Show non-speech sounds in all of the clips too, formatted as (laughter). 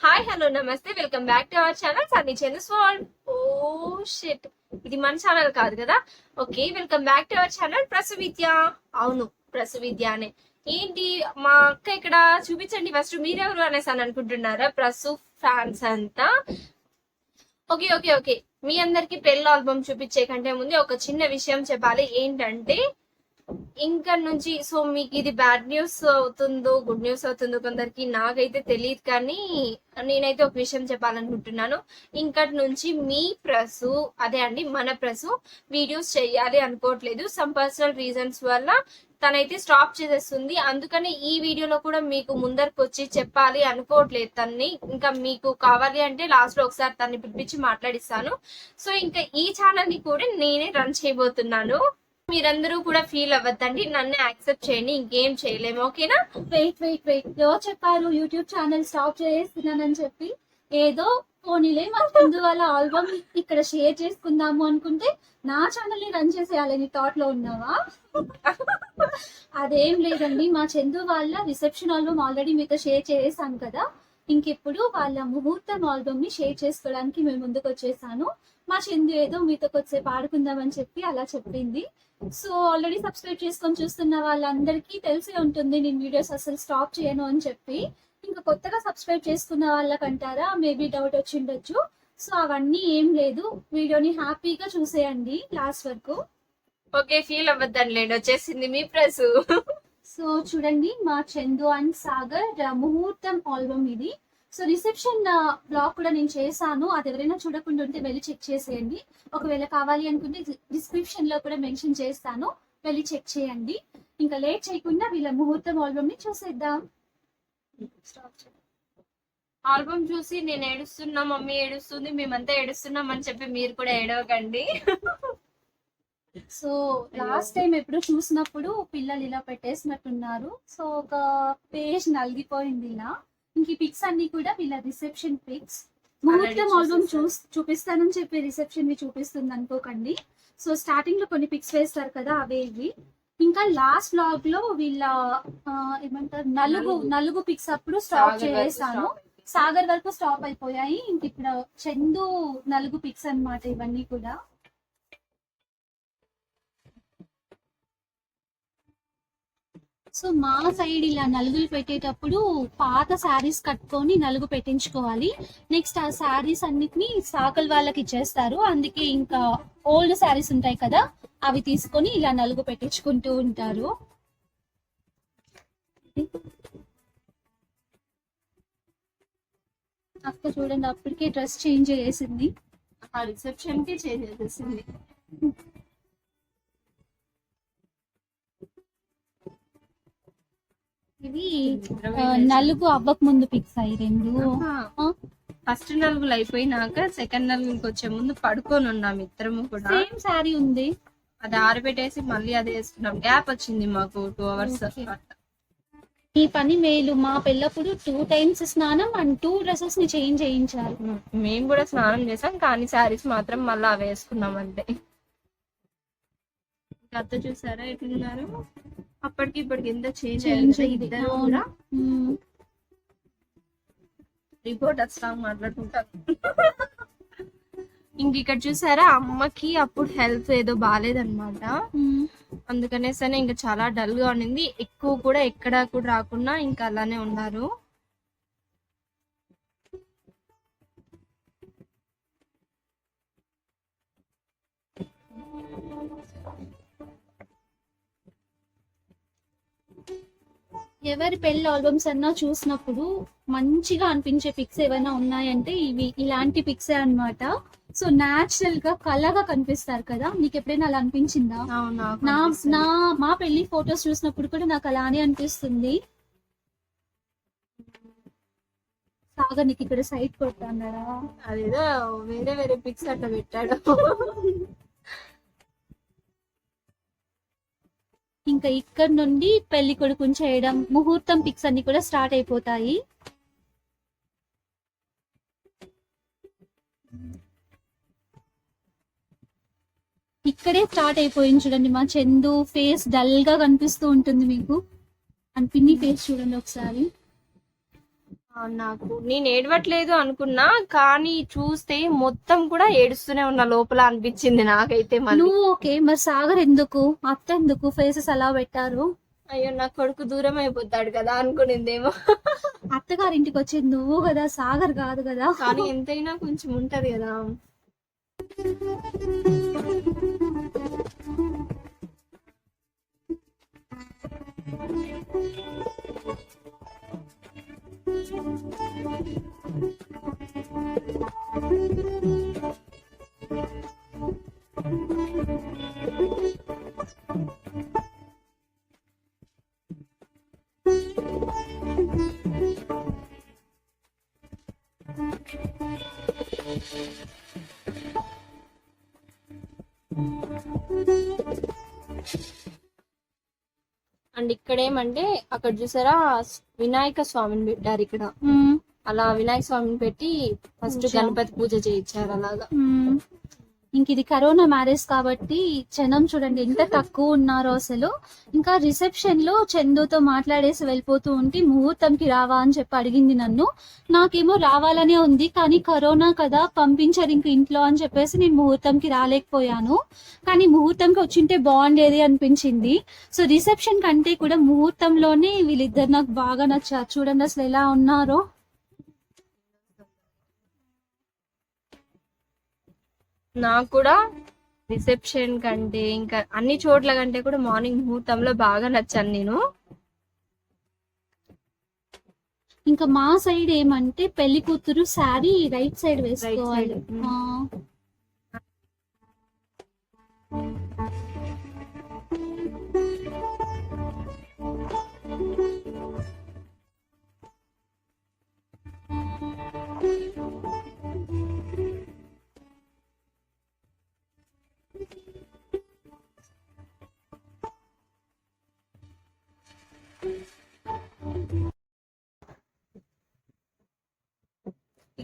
Hi hello నమస్తే welcome back to our channel Sunny చెన్నస్ world oh shit ఇది మన channel కాదు కదా? Okay welcome back to our channel Prasavidya అవును ప్రసవిద్య అనే ఏంటి మా అక్క ఇక్కడ చూపించండి ఫస్ట్ మీరెవరు అనేసి అని అనుకుంటున్నారా? ప్రసు ఫ్యాన్స్ అంతా. ఓకే ఓకే ఓకే మీ అందరికి పెళ్ళి ఆల్బమ్ చూపించే కంటే ముందు ఒక చిన్న విషయం చెప్పాలి. ఏంటంటే ఇంకా నుంచి సో మీకు ఇది బ్యాడ్ న్యూస్ అవుతుందో గుడ్ న్యూస్ అవుతుందో కొందరికి నాకైతే తెలియదు కానీ నేనైతే ఒక విషయం చెప్పాలనుకుంటున్నాను. ఇంకటి నుంచి మీ ప్రసు అదే అండి మన ప్రసు వీడియోస్ చేయాలి అనుకోవట్లేదు. సమ్ పర్సనల్ రీజన్స్ వల్ల తనైతే స్టాప్ చేసేస్తుంది. అందుకని ఈ వీడియోలో కూడా మీకు ముందరకు వచ్చి చెప్పాలి అనుకోవట్లేదు తన్ని. ఇంకా మీకు కావాలి అంటే లాస్ట్లో ఒకసారి తన్ని పిలిపించి మాట్లాడిస్తాను. సో ఇంకా ఈ ఛానల్ని కూడా నేనే రన్ చేయబోతున్నాను. మీరందరూ కూడా ఫీల్ అవ్వద్దండి. నన్ను యాక్సెప్ట్ చేయండి. ఇంకేం చేయలేము. ఓకేనా వెయిట్ వెయిట్ వెయిట్ ఎవరు చెప్పారు? యూట్యూబ్ ఛానల్ స్టాప్ చేస్తున్నానని చెప్పి. ఏదో పోనీలే మా చందు వాళ్ళ ఆల్బమ్ ఇక్కడ షేర్ చేసుకుందాము అనుకుంటే నా ఛానల్ని రన్ చేసేయాలని థాట్లో ఉన్నావా? (laughs) అదేం లేదండి. మా చందు వాళ్ళ రిసెప్షన్ ఆల్బమ్ ఆల్రెడీ మీతో షేర్ చేసాను కదా. ఇంకెప్పుడు వాళ్ళ ముహూర్తం ఆల్బమ్ని షేర్ చేసుకోవడానికి మేము ముందుకు వచ్చేసాను మా చందు ఏదో మీతో కొద్దిసేపు ఆడుకుందామని చెప్పి అలా చెప్పింది. సో ఆల్రెడీ సబ్స్క్రైబ్ చేసుకొని చూస్తున్న వాళ్ళందరికీ తెలిసే ఉంటుంది నేను వీడియోస్ అసలు స్టాప్ చేయను అని చెప్పి. ఇంకా కొత్తగా సబ్స్క్రైబ్ చేసుకున్న వాళ్ళకంటారా మేబీ డౌట్ వచ్చి ఉండొచ్చు. సో అవన్నీ ఏం లేదు. వీడియోని హ్యాపీగా చూసేయండి లాస్ట్ వరకు. ఓకే ఫీల్ అవ్వద్దని లేండి వచ్చేసింది మీ ప్రెస్. సో చూడండి మా చందు అండ్ సాగర్ ముహూర్తం ఆల్బమ్ ఇది. సో రిసెప్షన్ బ్లాగ్ కూడా నేను చేశాను. అది ఎవరైనా చూడకుండా ఉంటే వెళ్ళి చెక్ చేసేయండి. ఒకవేళ కావాలి అనుకుంటే డిస్క్రిప్షన్లో కూడా మెన్షన్ చేస్తాను. వెళ్ళి చెక్ చేయండి. ఇంకా లేట్ చేయకుండా వీళ్ళ ముహూర్తం ఆల్బమ్ని చూసేద్దాం ఆల్బమ్ చూసి నేను ఏడుస్తున్నా మమ్మీ ఏడుస్తుంది మేమంతా ఏడుస్తున్నాం అని చెప్పి మీరు కూడా ఏడవకండి. సో లాస్ట్ టైం ఎప్పుడు చూసినప్పుడు పిల్లలు ఇలా పెట్టేసినట్టున్నారు. సో ఒక పేజ్ నలిగిపోయింది ఇలా. ఇంక ఈ పిక్స్ అన్ని కూడా వీళ్ళ రిసెప్షన్ పిక్స్. ముహూర్తం ఆల్బమ్ చూ చూపిస్తానని చెప్పి రిసెప్షన్ని చూపిస్తుంది అనుకోకండి. సో స్టార్టింగ్లో కొన్ని పిక్స్ వేస్తారు కదా అవే ఇవి. ఇంకా లాస్ట్ బ్లాగ్లో వీళ్ళ ఏమంటారు నలుగు నలుగు. పిక్స్ అప్పుడు స్టాప్ చేసేసాను. సాగర్ వరకు స్టాప్ అయిపోయాయి. ఇంక ఇప్పుడు చందు నలుగు పిక్స్ అన్నమాట ఇవన్నీ కూడా. సో మా సైడ్ ఇలా నలుగులు పెట్టేటప్పుడు పాత శారీస్ కట్టుకొని నలుగు పెట్టించుకోవాలి. నెక్స్ట్ ఆ శారీస్ అన్నిటిని సాకల్ వాళ్ళకి ఇచ్చేస్తారు. అందుకే ఇంకా ఓల్డ్ శారీస్ ఉంటాయి కదా అవి తీసుకొని ఇలా నలుగు పెట్టించుకుంటూ ఉంటారు. అక్క చూడండి అప్పటికే డ్రెస్ చేంజ్ చేసింది. ఆ రిసెప్షన్కి చేసేసింది ఆ, నలుగు అవ్వక ముందు పిక్స్ అయ్యి రెండు? ఫస్ట్ నలుగులు అయిపోయినాక సెకండ్ నలుగులకి వచ్చే ముందు పడుకొని ఉన్నాం ఇద్దరము కూడా. సేమ్ శారీ ఉంది. అది ఆరబెట్టేసి మళ్ళీ అది వేసుకున్నాం. గ్యాప్ వచ్చింది మాకు టూ అవర్స్. ఈ పని మేలు. మా పెళ్ళప్పుడు టూ టైమ్స్ స్నానం అండ్ టూ డ్రెస్సెస్ని చేంజ్ చేయించారు. మేము కూడా స్నానం చేసాం కానీ శారీస్ మాత్రం మళ్ళీ అవి వేసుకున్నాం అంతే. అత్త చూసారా ఎట్లున్నారు? అప్పటికి ఇప్పటికి ఎంత చేంజ్ అయింది. ఇద్దరు. కూడా. రిపోర్ట్ వస్తా మాట్లాడుకుంటారు ఇంక ఇక్కడ చూసారా అమ్మకి అప్పుడు హెల్త్ ఏదో బాగాలేదన్నమాట మ్మ్. అందుకనేసరి ఇంకా చాలా డల్గా ఉండింది ఎక్కువ కూడా ఎక్కడ కూడా రాకుండా ఇంకా అలానే ఉన్నారు ఎవరి పెళ్ళి ఆల్బమ్స్ అన్నా చూసినప్పుడు మంచిగా అనిపించే పిక్స్ ఏమైనా ఉన్నాయంటే ఇవి ఇలాంటి పిక్సే అన్నమాట. సో నాచురల్గా కళగా కనిపిస్తారు కదా నీకు ఎప్పుడైనా అలా అనిపించిందా? నా నా మా పెళ్ళి ఫొటోస్ చూసినప్పుడు కూడా నాకు అలానే అనిపిస్తుంది. సాగర్ నీకు ఇక్కడ సైట్ కొట్టాడా అదేదో వేరే వేరే పిక్స్ అట్లా పెట్టాడు. (laughs) ఇంకా ఇక్కడ నుండి పెళ్ళి కొడుకుని చేయడం ముహూర్తం పిక్స్ అన్ని కూడా స్టార్ట్ అయిపోతాయి. ఇక్కడే స్టార్ట్ అయిపోయింది చూడండి మా చందు ఫేస్ డల్గా కనిపిస్తూ ఉంటుంది మీకు. అండ్ పిన్ని ఫేస్ చూడండి ఒకసారి. నాకు నేను ఏడవట్లేదు అనుకున్నా కానీ చూస్తే మొత్తం కూడా ఏడుస్తూనే ఉన్న లోపల అనిపించింది నాకైతే నువ్వు ఓకే మరి సాగర్ ఎందుకు? అత్త ఎందుకు? ఫేసెస్ అలా పెట్టారు? అయ్యో నా కొడుకు దూరం అయిపోతాడు కదా అనుకునిందేమో. అత్తగారింటికి వచ్చేది నువ్వు కదా సాగర్ కాదు కదా? కానీ ఎంతైనా కొంచెం ఉంటది కదా. Thank you. అండ్ ఇక్కడ ఏమంటే అక్కడ చూసారా వినాయక స్వామిని పెట్టారు ఇక్కడ. అలా వినాయక స్వామిని పెట్టి ఫస్ట్. గణపతి పూజ చేయించారు అలాగా. ఇంక ఇది కరోనా మ్యారేజ్ కాబట్టి జనం చూడండి ఎంత తక్కువ ఉన్నారో అసలు ఇంకా రిసెప్షన్లో చందుతో మాట్లాడేసి వెళ్ళిపోతూ ఉంటే ముహూర్తంకి రావా అని చెప్పి అడిగింది నన్ను. నాకేమో రావాలనే ఉంది కానీ కరోనా కదా పంపించారు ఇంక ఇంట్లో అని చెప్పేసి నేను ముహూర్తంకి రాలేకపోయాను. కానీ ముహూర్తంకి వచ్చింటే బాగుండేది అనిపించింది. సో రిసెప్షన్ కంటే కూడా ముహూర్తంలోనే వీళ్ళిద్దరు నాకు బాగా నచ్చారు. చూడండి అసలు ఎలా ఉన్నారో. నాకు కూడా రిసెప్షన్ కంటే ఇంకా అన్ని చోట్ల కంటే కూడా మార్నింగ్ ముహూర్తంలో బాగా నచ్చాను నేను. ఇంకా మా సైడ్ ఏమంటే పెళ్ళి కూతురు శారీ రైట్ సైడ్ వేసుకోవాలి.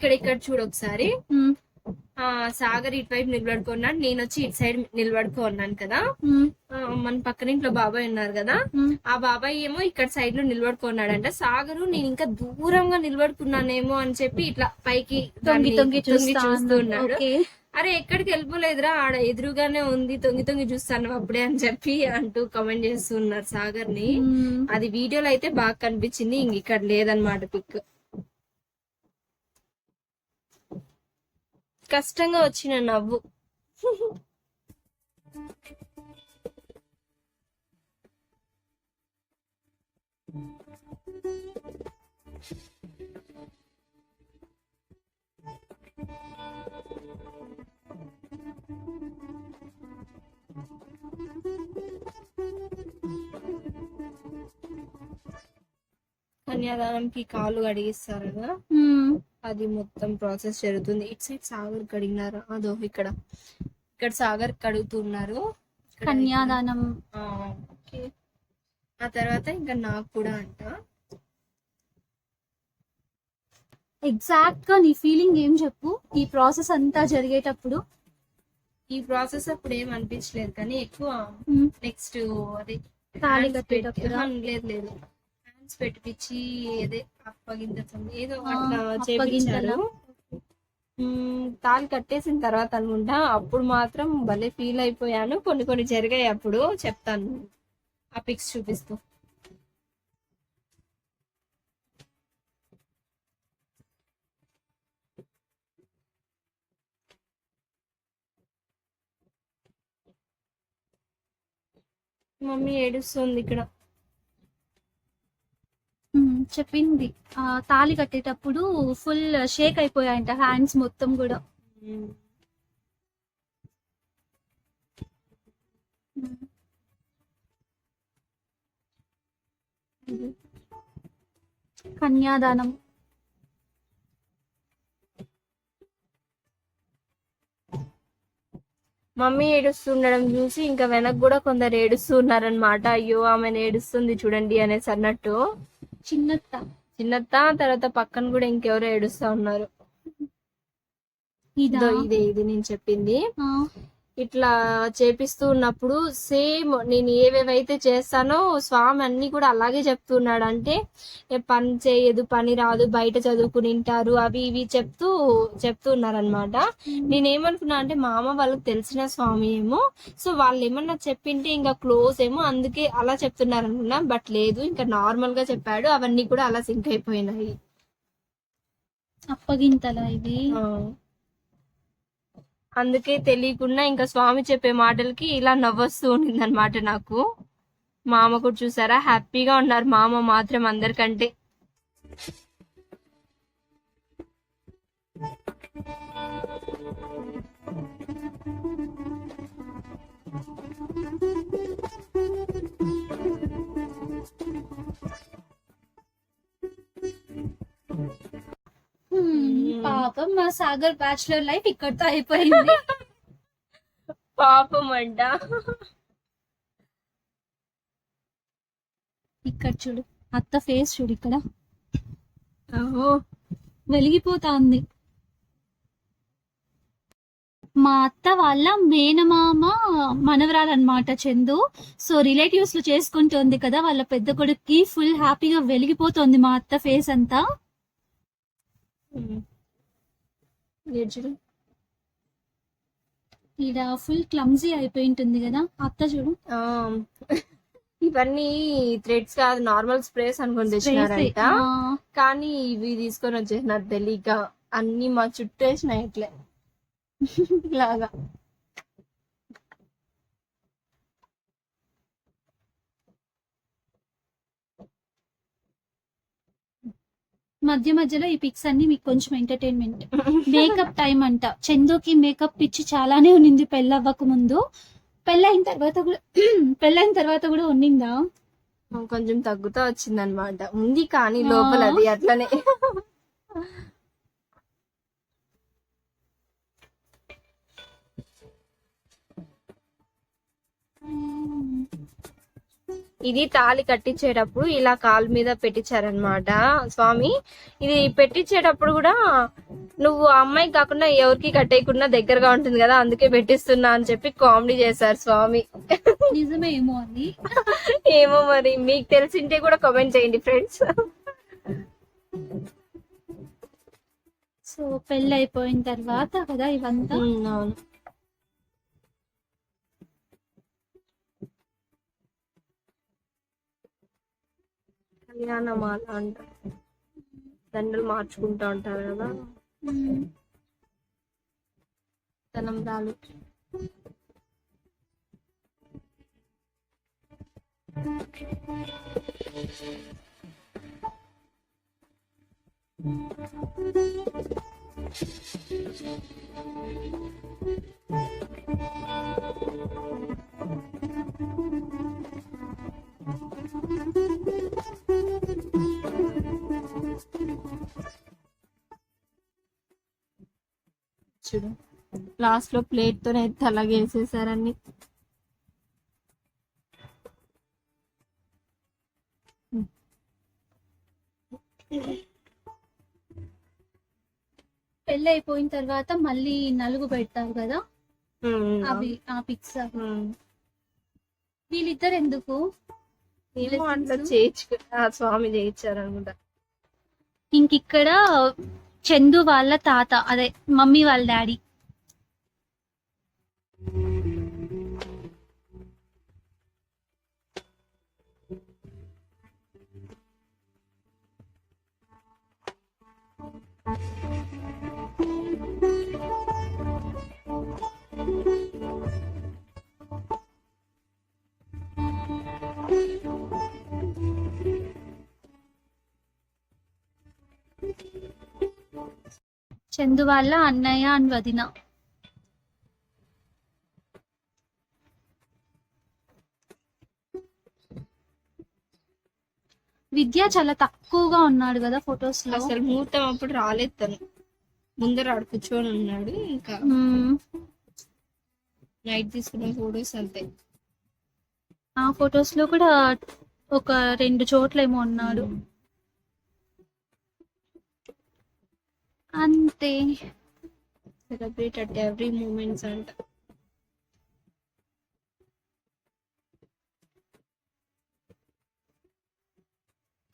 ఇక్కడ ఇక్కడ చూడు ఒకసారి. సాగర్ ఇటువైపు నిలబడుకున్నాడు. నేను వచ్చి ఇటు సైడ్ నిలబడుకున్నాను కదా. మన పక్కన ఇంట్లో బాబాయ్ ఉన్నారు కదా. ఆ బాబాయ్ ఏమో ఇక్కడ సైడ్లో నిలబడుకున్నాడంట. సాగరు నేను ఇంకా దూరంగా నిలబడుకున్నానేమో అని చెప్పి ఇట్లా పైకి తొంగి తొంగి చూస్తా చూస్తూ ఉన్నాడు. ఓకే. అరే ఎక్కడికి వెళ్ళిపోలేదురా. ఆడ ఎదురుగానే ఉంది. తొంగి తొంగి చూస్తాను అప్పుడే అని చెప్పి అంటూ కామెంట్ చేస్తున్నారు సాగర్ని అది వీడియోలో అయితే బాగా కనిపించింది. ఇంక ఇక్కడ లేదన్నమాట పిక్ కష్టంగా వచ్చిన నవ్వు. కన్యాదానంకి కాళ్ళు కడిగిస్తారు కదా అది మొత్తం ప్రాసెస్ జరుగుతుంది. ఇటు సైడ్ సాగర్ కడిగినారు. అదో ఇక్కడ. ఇక్కడ సాగర్ కడుగుతున్నారు. కన్యాదానం. ఆ, తర్వాత ఇంకా నాకు కూడా అంట. ఎగ్జాక్ట్గా నీ ఫీలింగ్ ఏం చెప్పు? ఈ ప్రాసెస్ అంతా జరిగేటప్పుడు? ఈ ప్రాసెస్ అప్పుడు ఏం అనిపించలేదు కానీ ఎక్కువ నెక్స్ట్ అదే లేదు లేదు. హ్యాండ్స్ పెట్టించి అదే అప్పగింతతుంది ఏదో అట్లా? చేపించారు తాళి కట్టేసిన తర్వాత అనుకుంటా అప్పుడు మాత్రం భలే ఫీల్ అయిపోయాను. కొన్ని కొన్ని జరిగాయి అప్పుడు చెప్తాను. ఆ పిక్స్ చూపిస్తూ. మమ్మీ ఏడుస్తుంది ఇక్కడ. చెప్పింది. ఆ, తాళి కట్టేటప్పుడు ఫుల్ షేక్ అయిపోయాయంట హ్యాండ్స్ మొత్తం కూడా. కన్యాదానం. మమ్మీ ఏడుస్తుండడం చూసి ఇంకా వెనక్కి కూడా కొందరు ఏడుస్తున్నారనమాట అయ్యో ఆమె ఏడుస్తుంది చూడండి అనేసి అన్నట్టు. చిన్నత్త. చిన్నత్త తర్వాత పక్కన కూడా ఇంకెవరో ఏడుస్తా ఉన్నారు. ఇదా? ఇదో నేను చెప్పింది. ఇట్లా చేపిస్తూ ఉన్నప్పుడు సేమ్ నేను ఏవేవైతే చేస్తానో స్వామి అన్ని కూడా అలాగే చెప్తున్నాడు అంటే "ఏ పని చేయదు పని రాదు బయట చదువుకుని ఉంటారు అవి ఇవి చెప్తూ చెప్తున్నారనమాట నేనేమనుకున్నా అంటే మా అమ్మ వాళ్ళకి తెలిసిన స్వామి ఏమో సో వాళ్ళు ఏమన్నా చెప్పింటే ఇంకా క్లోజ్ ఏమో అందుకే అలా చెప్తున్నారు అనుకున్నా బట్ లేదు ఇంకా నార్మల్గా చెప్పాడు అవన్నీ కూడా అలా సింక్ అయిపోయినాయి. అప్పగింతలా ఇది. అందుకే తెలియకుండా ఇంకా స్వామి చెప్పే మాటలకి ఇలా నవ్వొస్తూ ఉండింది అనమాట నాకు. మామ కూడా చూసారా? హ్యాపీగా ఉన్నారు మామ మాత్రం అందరికంటే. హ్మ్, పాపం మా సాగర్ బ్యాచులర్ లైఫ్ ఇక్కడితో అయిపోయింది. పాపం అంట ఇక్కడ చూడు అత్త ఫేస్ చూడు ఇక్కడ. ఓహో వెలిగిపోతాంది. మా అత్త వాళ్ళ మేనమామ మనవరాలు అనమాట చందు. సో రిలేటివ్స్లో చేసుకుంటోంది కదా వాళ్ళ పెద్ద కొడుక్కి ఫుల్ హ్యాపీగా వెలిగిపోతోంది మా అత్త ఫేస్ అంతా. చూడు. ఈడ ఫుల్ క్లమ్జీ అయిపోయి ఉంటుంది కదా అత్త చూడు. ఆ, ఇవన్నీ థ్రెడ్స్ కాదు నార్మల్ స్ప్రేస్ అనుకుని తెచ్చినారంట. కానీ ఇవి తీసుకొని వచ్చేసినారు తెలియక అన్ని మా చుట్టూ వేసినాయి ఇట్లే. (laughs) ఇలాగా. మధ్య మధ్యలో ఈ పిక్స్ అన్ని మీకు కొంచెం ఎంటర్టైన్మెంట్ మేకప్ టైం అంట. చందుకి మేకప్ పిచ్చి చాలానే ఉన్నింది పెళ్ళవ్వక ముందు. పెళ్ళైన తర్వాత కూడా (clears throat) పెళ్ళైన తర్వాత కూడా ఉన్నిందా? కొంచెం తగ్గుతా వచ్చింది అనమాట ఉంది కానీ లోపల అది అట్లనే. ఇది తాళి కట్టించేటప్పుడు ఇలా కాలు మీద పెట్టించారనమాట స్వామి ఇది పెట్టించేటప్పుడు కూడా నువ్వు ఆ అమ్మాయికి కాకుండా ఎవరికి కట్టేయకుండా దగ్గరగా ఉంటుంది కదా అందుకే పెట్టిస్తున్నా అని చెప్పి కామెడీ చేశారు స్వామి. నిజమేమో అని ఏమో మరి మీకు తెలిసింటే కూడా కామెంట్ చేయండి ఫ్రెండ్స్ సో పెళ్ళి అయిపోయిన తర్వాత కదా ఇవంతా? కళ్యాణమాల అంటారు దండలు మార్చుకుంటా ఉంటారు కదా మ్మ్. Thank you. లాస్ట్లో ప్లేట్ తోనే ఎత్తి అలాగే వేసేసారన్ని పెళ్ళి అయిపోయిన తర్వాత మళ్ళీ నలుగు పెడతారు కదా? అవి ఆ పిక్స్ వీళ్ళిద్దరు ఎందుకు? ఏమో అట్లా చేయించు ఆ స్వామి చేయించారు అనుకుంటా ఇంక ఇక్కడ చందు వాళ్ళ తాత అదే మమ్మీ వాళ్ళ డాడీ. చందు వాళ్ళ అన్నయ్య అండ్ వదిన. విద్య చాలా తక్కువగా ఉన్నాడు కదా ఫొటోస్లో. అసలు ముహూర్తం అప్పుడు రాలేదు తను. ముందర ఆడు కూర్చొని ఉన్నాడు ఇంకా. నైట్ తీసుకున్న ఫొటోస్ అంతే. ఆ ఫొటోస్లో కూడా ఒక రెండు చోట్ల ఏమో ఉన్నాడు అంతే. సెలబ్రేట్ అట్ ఎవ్రీ మూమెంట్స్ అంట.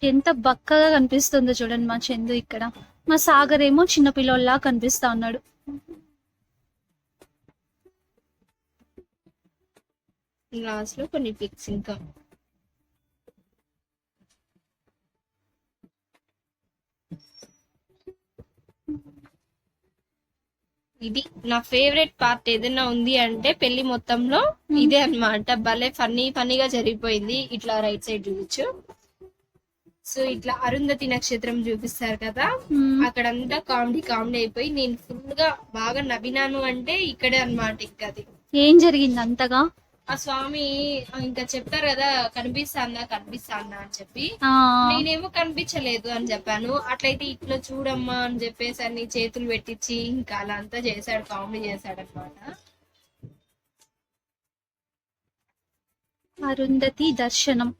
ఎంత బక్కగా కనిపిస్తుందో చూడండి మా చందు ఇక్కడ. మా సాగర్ ఏమో చిన్న పిల్లల్లా కనిపిస్తా ఉన్నాడు. లాస్ట్లో కొన్ని పిక్స్ ఇంకా. ఇది నా ఫేవరెట్ పార్ట్ ఏదైనా ఉంది అంటే పెళ్ళి మొత్తంలో ఇదే అన్నమాట. భలే ఫన్నీ ఫన్నీగా జరిగిపోయింది. ఇట్లా రైట్ సైడ్ చూపించు. సో ఇట్లా అరుంధతి నక్షత్రం చూపిస్తారు కదా. అక్కడంతా కామెడీ కామెడీ అయిపోయి నేను ఫుల్గా బాగా నవ్వినాను అంటే ఇక్కడే అన్నమాట ఇంకా అది ఏం జరిగింది అంతగా? ఆ స్వామి ఇంకా చెప్తారు కదా కనిపిస్తాందా కనిపిస్తాందా అని చెప్పి. నేనేమో కనిపించలేదు అని చెప్పాను. అట్లయితే ఇట్లా చూడమ్మా అని చెప్పేసి అన్ని చేతులు పెట్టించి ఇంకా అలా అంతా చేశాడు కామెడీ చేశాడు అనమాట అరుంధతి దర్శనం.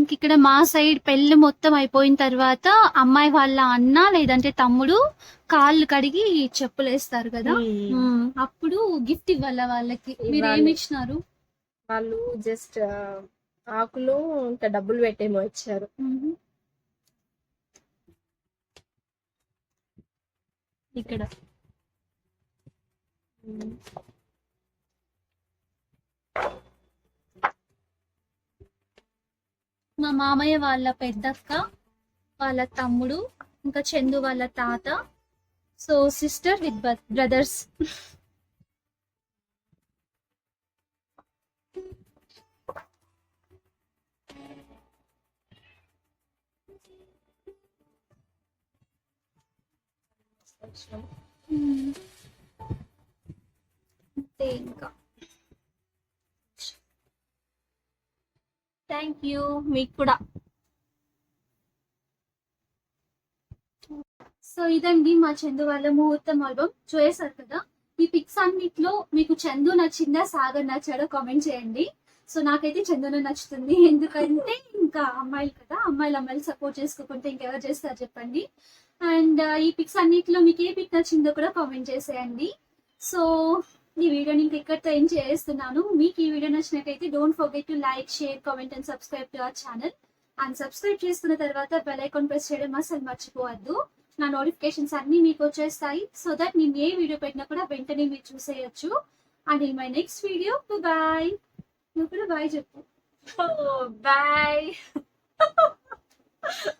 ఇంక ఇక్కడ మా సైడ్ పెళ్ళి మొత్తం అయిపోయిన తర్వాత అమ్మాయి వాళ్ళ అన్న లేదంటే తమ్ముడు కాళ్ళు కడిగి చెప్పులు వేస్తారు కదా. అప్పుడు గిఫ్ట్ ఇవ్వాల వాళ్ళకి? మీరు. ఏమి ఇచ్చినారు వాళ్ళు జస్ట్ ఆకులు ఇంకా డబ్బులు పెట్టేమో ఇచ్చారు. ఇక్కడ. మా మామయ్య వాళ్ళ పెద్దక్క వాళ్ళ తమ్ముడు ఇంకా చందు వాళ్ళ తాత. సో సిస్టర్ విత్ బ్రదర్స్ అంతే ఇంకా. యూ మీకు కూడా. సో ఇదండి మా చందు వాళ్ళ ముహూర్తం ఆల్బమ్. చూసారు కదా? ఈ పిక్స్ అన్నిట్లో మీకు చందు నచ్చిందా సాగర్ నచ్చాడో కామెంట్ చేయండి. సో నాకైతే చందున నచ్చుతుంది. ఎందుకంటే ఇంకా అమ్మాయిలు కదా అమ్మాయిలు అమ్మాయిలు సపోర్ట్ చేసుకోకుంటే ఇంకెవరు చేస్తారు చెప్పండి. అండ్ ఈ పిక్స్ అన్నిట్లో మీకు ఏ పిక్ నచ్చిందో కూడా కామెంట్ చేసేయండి. సో ఈ వీడియోని ఇంక ఇక్కడితో ఏం చేస్తున్నాను. మీకు ఈ వీడియో నచ్చినట్టయితే don't forget to like share comment and subscribe to our channel and subscribe చేసుకున్న తర్వాత బెల్ ఐకాన్ ప్రెస్ చేయడం అసలు మర్చిపోవద్దు. నా నోటిఫికేషన్స్ అన్ని మీకు వచ్చేస్తాయి. సో దట్ నేను ఏ వీడియో పెట్టినా కూడా వెంటనే మీరు చూసేయచ్చు. And in my next video bye నువ్వు కూడా బాయ్ చెప్పు. (laughs) బాయ్ (laughs)